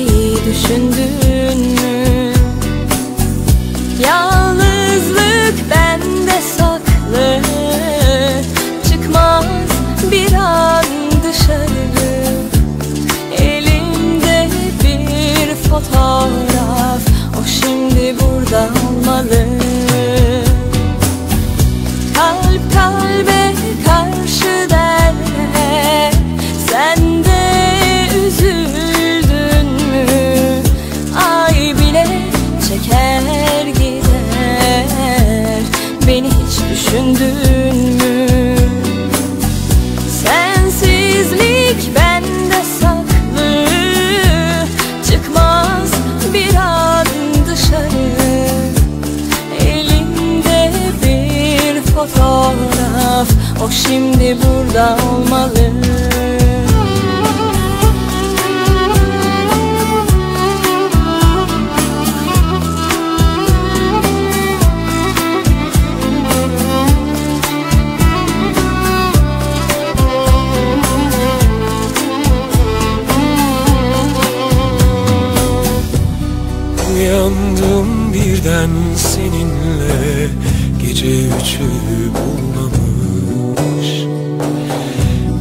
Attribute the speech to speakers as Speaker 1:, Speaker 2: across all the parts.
Speaker 1: Geceyi düşündün mü? Yalnızlık bende saklı. Çıkmaz bir an dışarı. Elimde bir fotoğraf. O şimdi burada olmalı. Kalp kalbe fotoğraf O şimdi burada olmalı.
Speaker 2: Uyandım birden seninle Gece üçü bulmamış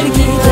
Speaker 1: sevgiden